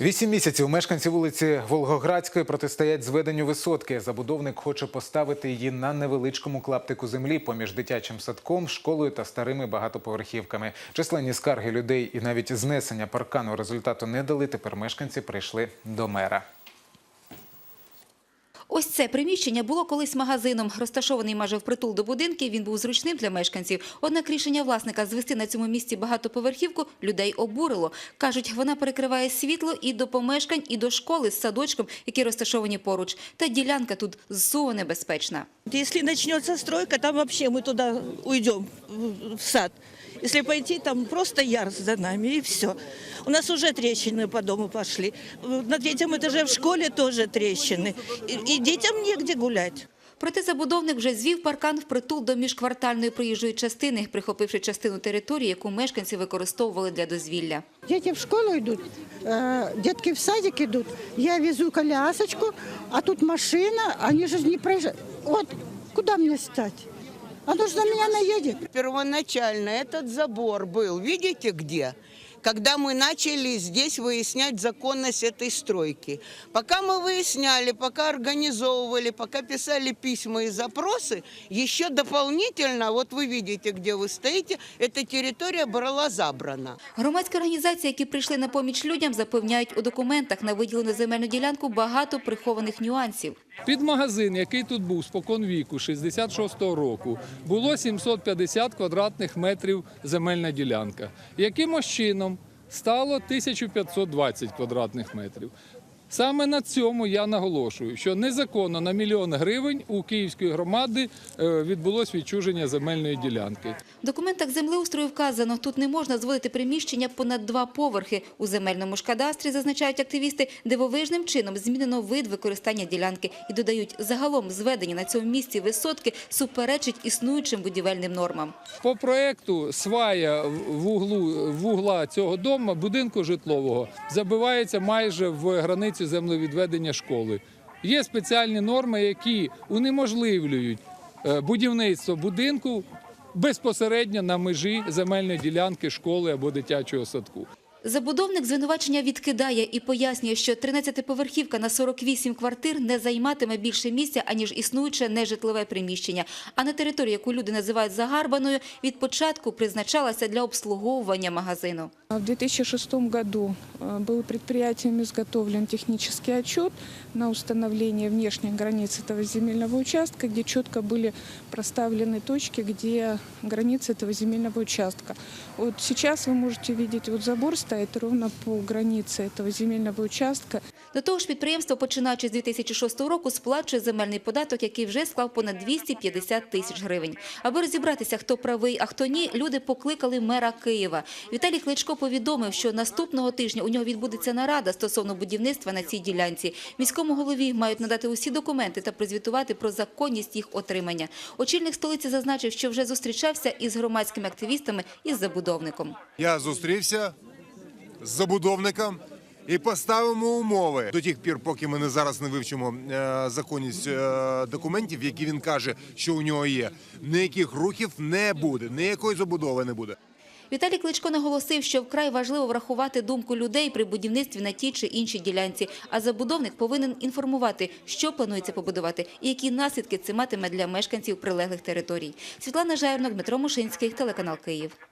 Вісім місяців мешканці вулиці Волгоградської протистоять зведенню висотки. Забудовник хоче поставити її на невеличкому клаптику землі поміж дитячим садком, школою та старими багатоповерхівками. Численні скарги людей і навіть знесення паркану результату не дали. Тепер мешканці прийшли до мера. Це приміщення було колись магазином. Розташований майже впритул до будинків, він був зручним для мешканців. Однак рішення власника звести на цьому місці багатоповерхівку людей обурило. Кажуть, вона перекриває світло і до помешкань, і до школи з садочком, які розташовані поруч. Та ділянка тут зсуво небезпечна. Если начнется стройка, там вообще мы туда уйдем, в в сад. Если пойти, там просто яр за нами и все. У нас уже трещины по дому пошли. На третьем этаже в школе тоже трещины. И, и детям негде гулять. Проте забудовник вже звів паркан впритул до міжквартальної проїжджої частини, прихопивши частину території, яку мешканці використовували для дозвілля. Дети в школу идут, э, детки в садик идут. Я везу колясочку, а тут машина, они же не проезжают. Вот, куда мне стать? Оно же на меня наедет. Первоначально этот забор был, видите где? Когда мы начали здесь выяснять законность этой стройки. Пока мы выясняли, пока организовывали, пока писали письма и запросы, еще дополнительно, вот вы видите, где вы стоите, эта территория была забрана. Громадські організації, які прийшли на поміч людям, запевняють у документах на виділену земельну ділянку багато прихованих нюансів. Під магазин, який тут був спокон віку, 66-го року, було 750 квадратних метрів земельна ділянка. Якимось чином стало 1520 квадратних метрів. Саме на цьому я наголошую, що незаконно на мільйон гривень у київської громади е, відбулось відчуження земельної ділянки. В документах землеустрою вказано, тут не можна зводити приміщення понад два поверхи. У земельному ж кадастрі, зазначають активісти, дивовижним чином змінено вид використання ділянки і додають, загалом зведення на цьому місці висотки суперечить існуючим будівельним нормам. По проекту свая в углу в угла цього дому будинку житлового забивається майже в границю землевідведення школи. Є спеціальні норми, які унеможливлюють е, будівництво будинку безпосередньо на межі земельної ділянки школи або дитячого садку. Забудовник звинувачення відкидає і пояснює, що 13-поверхівка на 48 квартир не займатиме більше місця, аніж існуюче нежитлове приміщення. А на території, яку люди називають загарбаною, від початку призначалася для обслуговування магазину. В 2006 году э, был предприятием изготовлен технический отчет на установление внешних границ этого земельного участка, где четко были проставлены точки, где границы этого земельного участка. Вот сейчас вы можете видеть, вот забор стоит ровно по границе этого земельного участка. До того ж, підприємство, починаючи з 2006 року, сплачує земельний податок, який вже склав понад 250 тисяч гривень. Аби розібратися, хто правий, а хто ні, люди покликали мера Києва. Віталій Кличко повідомив, що наступного тижня у нього відбудеться нарада стосовно будівництва на цій ділянці. Міському голові мають надати усі документи та прозвітувати про законність їх отримання. Очільник столиці зазначив, що вже зустрічався із громадськими активістами і з забудовником. Я зустрівся з забудовником і поставимо умови до тих пір, поки ми не зараз не вивчимо е, законність е, документів, які він каже, що у нього є. Ніяких рухів не буде, ніякої забудови не буде. Віталій Кличко наголосив, що вкрай важливо врахувати думку людей при будівництві на тій чи іншій ділянці, а забудовник повинен інформувати, що планується побудувати і які наслідки це матиме для мешканців прилеглих територій. Світлана Жайрнок, Дмитро Мушинський, телеканал Київ.